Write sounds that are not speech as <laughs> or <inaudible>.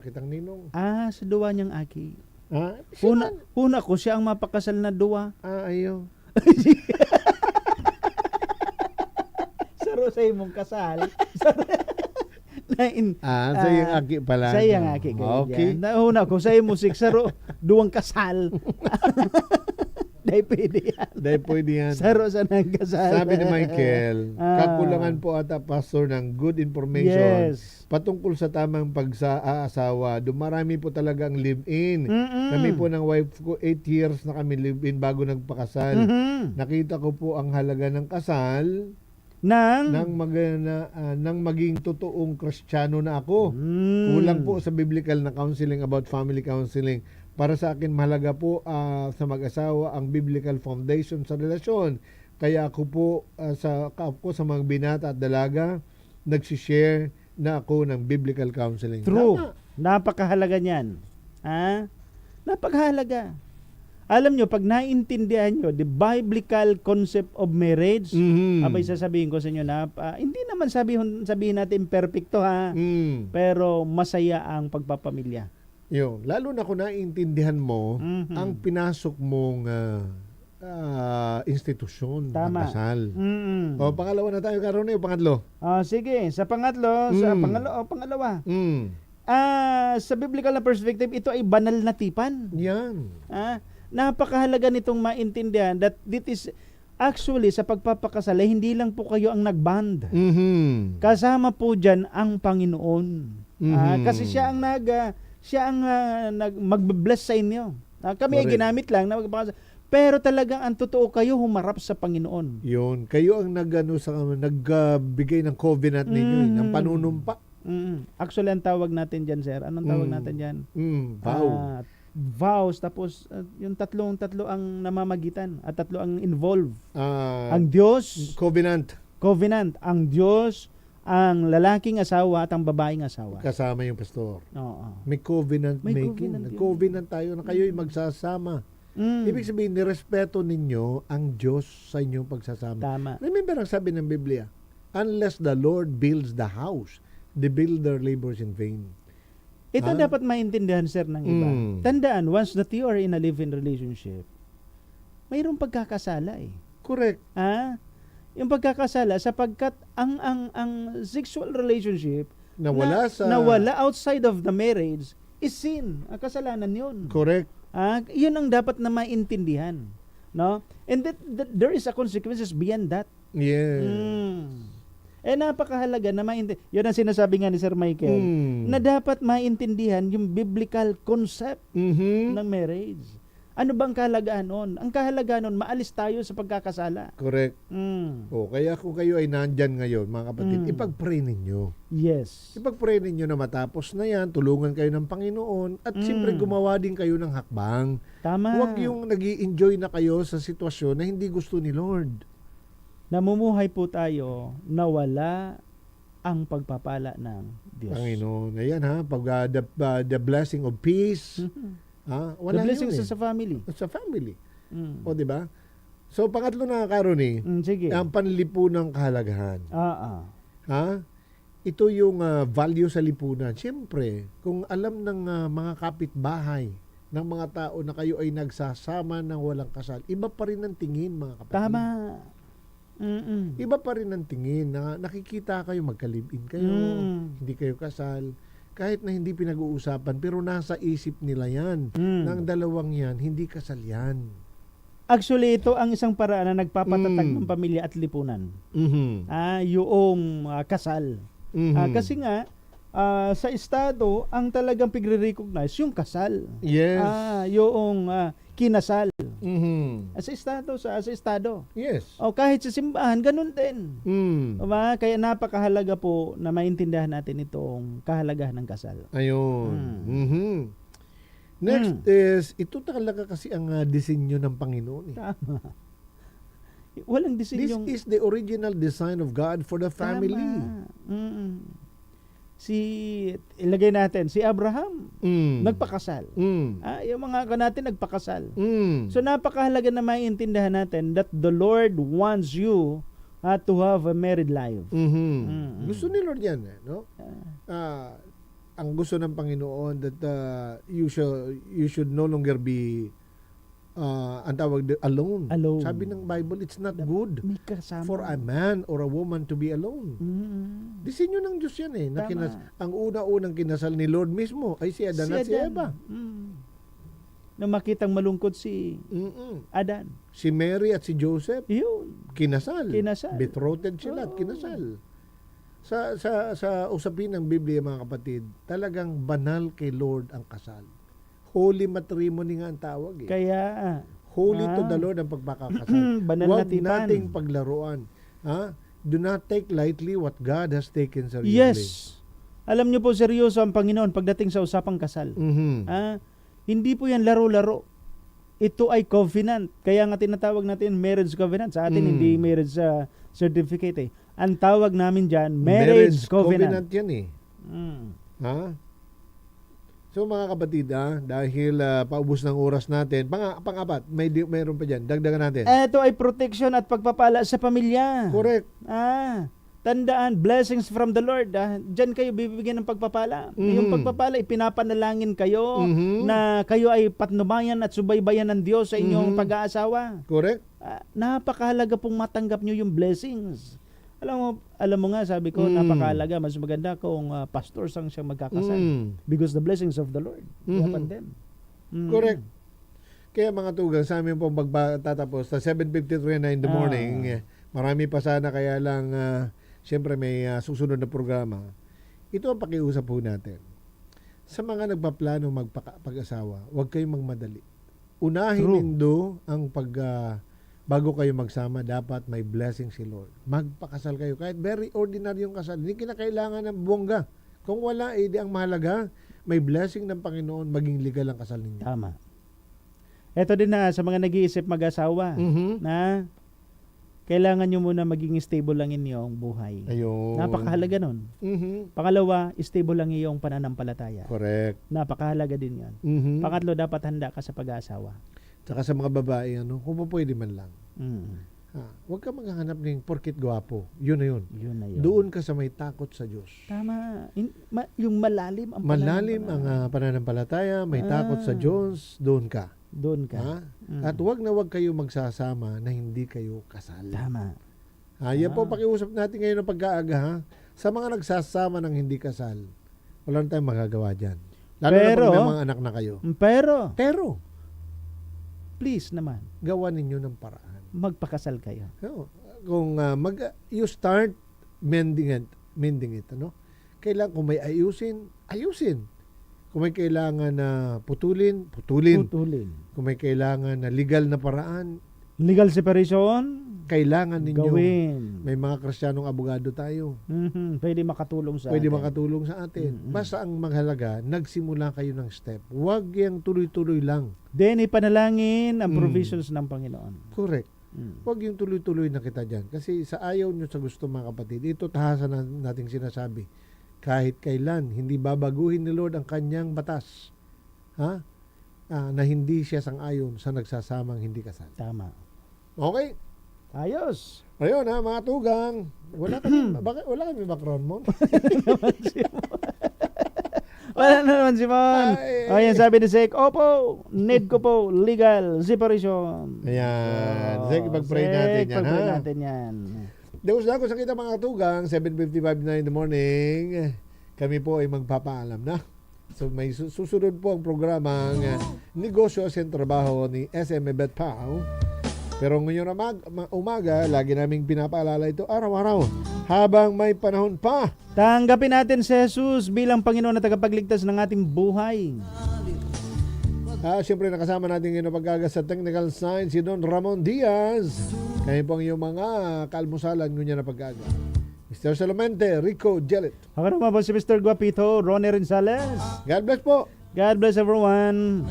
Kitang ninong. Ah, sa duwa niyang aki. Ah, man. huna ko siya ang mapakasal na duwa. <laughs> Ah, ayaw. <laughs> Saro sa imong kasal. <laughs> Nain, Ah, sa iyong Ah, aki pala. sa iyang aki. Okay. Nahuna ko sa imong sik saro duwang kasal. Dahil pwede yan. Dahil pwede yan. Saro sa nang kasal. Sabi ni Michael, Ah. kakulangan po ata pastor ng good information Yes. patungkol sa tamang pag-aasawa. Dumarami po talaga ang live-in. Mm-mm. Kami po ng wife ko, 8 years na kami live-in bago nagpakasal. Mhm. Nakita ko po ang halaga ng kasal Nang, nang, mag, na, ah, nang maging totoong kristyano na ako. Mm. Kulang po sa biblical na counseling about family counseling. Para sa akin, mahalaga po ah, sa mag-asawa ang biblical foundation sa relasyon. Kaya ako po ah, sa ako sa mga binata at dalaga, nagsishare na ako ng biblical counseling. True. Tama. Napakahalaga niyan. Ha? Napakahalaga. Alam nyo, pag naintindihan nyo the biblical concept of marriage, Mhm. abay sasabihin ko sa inyo na ah, hindi naman sabihin, sabihin natin perfecto ha, Mm. pero masaya ang pagpapamilya. Yun. Lalo na kung naiintindihan mo Mhm. ang pinasok mong ah, ah, institusyon ng Tama. kasal. Mm. O, pangalawa na tayo karon eh, pangatlo. Ah, sige, sa pangatlo, sa Mm. pangalo, oh, pangalawa. Mm. Ah, sa biblical na perspective, ito ay banal na tipan. Yan. Ah, napakahalaga nitong maintindihan that this is actually sa pagpapakasal ay hindi lang po kayo ang nagband. Mhm. Kasama po diyan ang Panginoon. Ah, Mhm. kasi siya ang nag ah, siya ang ah, nag magbe-bless sa inyo. Ah, kami ay Correct. ginamit lang na magpapakasal. Pero talagang ang totoo kayo humarap sa Panginoon. Yun, kayo ang nagano sa nagbigay ng covenant ninyo, eh, ng Mm. panunumpa. Mm. Actually ang tawag natin diyan, sir. Anong tawag Mm. natin diyan? Mm, vow. Ah, vows tapos ah, yung tatlong tatlo ang namamagitan at tatlo ang involved. Ah, ang Diyos, covenant covenant, ang Diyos, ang lalaking asawa at ang babaeng asawa. kasama yung pastor. Oo. May covenant May making. covenant yun. Nag-covenant tayo na kayo'y magsasama. Mm. Ibig sabihin, nirespeto ninyo ang Diyos sa inyong pagsasama. Tama. Remember ang sabi ng Biblia, unless the Lord builds the house, the builder labors in vain. Ito Ah. dapat maintindihan sir ng iba. Mm. Tandaan, once that you are in a live-in relationship, mayroong pagkakasala eh. Correct. Ah, yung pagkakasala sapagkat ang ang ang sexual relationship Nawala na, sa... nawala outside of the marriage is sin. Ang kasalanan 'yun. Correct. Ah, 'yun ang dapat na maintindihan, no? And that, that there is a consequences beyond that. Yeah. Mm. Eh napakahalaga na maintindihan. 'Yun ang sinasabi nga ni Sir Michael Mm. na dapat maintindihan yung biblical concept Mhm. ng marriage. Ano bang kahalagaan noon? Ang kahalagaan noon, maalis tayo sa pagkakasala. Correct. Mm. O, kaya kung kayo ay nandyan ngayon, mga kapatid, Mm. ipag-pray ninyo. Yes. Ipag-pray ninyo na matapos na yan, tulungan kayo ng Panginoon, at Mm. siyempre gumawa din kayo ng hakbang. Tama. Huwag yung nag enjoy na kayo sa sitwasyon na hindi gusto ni Lord. Namumuhay po tayo na wala ang pagpapala ng Diyos. Panginoon. Ayan ha, pag uh, the, uh, the blessing of peace, Mhm. Ha, The wala blessings yun eh. sa family. sa family. Mm. O, di ba? So, pangatlo na, Karon eh, Mm, sige. ang panlipunang kahalagahan. Ah, ah. Ha? Ito yung ah, value sa lipunan. Siyempre, kung alam ng ah, mga kapitbahay, ng mga tao na kayo ay nagsasama ng walang kasal, iba pa rin ang tingin, mga kapatid. Tama. Mm-mm. Iba pa rin ang tingin na nakikita kayo, magkalibin kayo, Mm. hindi kayo kasal. Kahit na hindi pinag-uusapan, pero nasa isip nila yan. Mm. Na ang dalawang yan, hindi kasal yan. Actually, ito ang isang paraan na nagpapatatag Mm. ng pamilya at lipunan. Mhm. Ah, yung ah, kasal. Mhm. Ah, kasi nga, ah, sa estado, ang talagang pigre-recognize yung kasal. Yes. Ah, yung ah, kinasal. Mhm. Ah, sa estado, sa, sa estado. Yes. O kahit sa simbahan, ganun din. Mm. Diba? Kaya napakahalaga po na maintindihan natin itong kahalagahan ng kasal. Ayun. Mm. Mhm. Next is, ito talaga kasi ang uh, disenyo ng Panginoon. Eh. Tama. Walang This desinyong... is the original design of God for the family. Tama. Mm-mm. Si, ilagay natin, si Abraham, Mm. nagpakasal. Mm. Ah, yung mga ka natin nagpakasal. Mm. So napakahalaga na maintindihan natin that the Lord wants you ah, to have a married life. Mhm. Mm. Gusto ni Lord yan. Eh, no? Ah, ang gusto ng Panginoon that uh, you should you should no longer be uh, ang tawag di- alone. Alone. Sabi ng Bible, it's not good for a man or a woman to be alone. Mm. Disenyo ng Diyos yan eh. Na Tama. kinas- ang una-unang kinasal ni Lord mismo ay si Adan at si Adan. Eva. Mm. Nung makitang malungkot si Mm-mm. Adan. Si Mary at si Joseph, Yun. kinasal. Kinasal. Betrothed sila at Oo. kinasal. Sa, sa, sa usapin ng Biblia mga kapatid, talagang banal kay Lord ang kasal. Holy matrimony nga ang tawag eh. Kaya, Holy to Ah. the Lord ang pagpapakasal. <clears throat> banal na Huwag tipan. nating paglaruan. Ha? Do not take lightly what God has taken seriously. Yes. Alam niyo po seryoso ang Panginoon pagdating sa usapang kasal. Mhm. Ah, hindi po yan laro-laro. Ito ay covenant. Kaya nga tinatawag natin marriage covenant. Sa atin Mm. hindi marriage uh, certificate eh. Ang tawag namin dyan, marriage, covenant. yan eh. Mm. Ha? So mga kapatid, ha, dahil ah, paubos ng oras natin, pang, pang-apat, may di, mayroon pa dyan, dagdagan natin. Ito ay protection at pagpapala sa pamilya. Correct. Ah, tandaan, blessings from the Lord. Ah. Diyan kayo bibigyan ng pagpapala. Mhm. Yung pagpapala, ipinapanalangin kayo Mhm. na kayo ay patnubayan at subaybayan ng Diyos sa inyong Mhm. pag-aasawa. Correct? Ah, napakahalaga pong matanggap nyo yung blessings. Alam mo, alam mo nga, sabi ko, Mm. napakahalaga. Mas maganda kung ah, pastors ang siyang magkakasal. Mm. Because the blessings of the Lord Mhm. upon them. Mm. Correct. Kaya mga tugang, sa amin pong magtatapos sa 7.53 na in the Ah. morning, marami pa sana kaya lang, ah, siyempre may ah, susunod na programa. Ito ang pakiusap po natin. Sa mga nagpaplano magpag-asawa, huwag kayong magmadali. Unahin True. nindo ang pag ah, bago kayo magsama, dapat may blessing si Lord. Magpakasal kayo. Kahit very ordinary yung kasal. Hindi kinakailangan ng bongga. Kung wala, eh, di ang mahalaga, may blessing ng Panginoon, maging legal ang kasal ninyo. Tama. Ito din na sa mga nag-iisip mag-asawa Mhm. na kailangan nyo muna maging stable lang inyong buhay. Ayun. Napakahalaga nun. Mhm. Pangalawa, stable lang iyong pananampalataya. Correct. Napakahalaga din yan. Mhm. Pangatlo, dapat handa ka sa pag-aasawa. Tsaka sa mga babae, ano, kung pwede man lang. Mm. Ha, huwag ka maghahanap ng porkit gwapo. Yun na yun. Yun na yun. Doon ka sa may takot sa Diyos. Tama. In, ma, yung malalim ang Malalim ang ah, pananampalataya, may takot sa Ah. Diyos, doon ka. Doon ka. Ha? Mm. At huwag na huwag kayo magsasama na hindi kayo kasal. Tama. Ha, yan po Ah. pakiusap natin ngayon ng pagkaaga. Ha? Sa mga nagsasama ng hindi kasal, wala na tayong magagawa dyan. Lalo na Pero- pag may mga anak na kayo. Pero, Pero, please naman, gawa ninyo ng paraan. magpakasal kayo. No, kung ah, mag you start mending it, mending it, ano? Kailangan kung may ayusin, ayusin. Kung may kailangan na putulin, putulin. Putulin. Kung may kailangan na legal na paraan, Legal separation, kailangan ninyo. gawin. May mga kristyanong abogado tayo. Mhm, Pwede makatulong sa Pwede atin. makatulong sa atin. Mm-mm. Basta ang mahalaga, nagsimula kayo ng step. Huwag yung tuloy-tuloy lang. Then, ipanalangin ang Mm. provisions ng Panginoon. Correct. Mm. Huwag yung tuloy-tuloy na kita dyan. Kasi sa ayaw nyo sa gusto mga kapatid, ito tahasan na nating sinasabi. Kahit kailan, hindi babaguhin ni Lord ang kanyang batas. Ha? Ah, na hindi siya sang-ayon sa nagsasamang hindi kasal. Tama. Okay? Ayos. Ayun ha, mga tugang. Wala kami, <clears throat> baka, wala kami background mo. Wala na naman, Simon. Ay. O, yan sabi ni Sek, Opo, need ko po legal separation. Ayan. Oh, Sige, pag-pray natin yan, pag-pray ha? natin yan. Deus na ako sa kita mga tugang, 7.55 na in the morning. Kami po ay magpapaalam na. So may su- susunod po ang programang uh, Negosyo sa Trabaho ni SM Bet Pao. Pero ngayon na mag- ma- umaga, lagi naming pinapaalala ito araw-araw. Habang may panahon pa, Tanggapin natin si Jesus bilang Panginoon na tagapagligtas ng ating buhay. Ah, siyempre nakasama natin ngayon na sa technical science si Don Ramon Diaz. Kayo po ang iyong mga kalmusalan ngunya na paggaga. Mr. Solamente, Rico Jellet. Ako naman po si Mr. Guapito, Ronnie Rensales. God bless po. God bless everyone.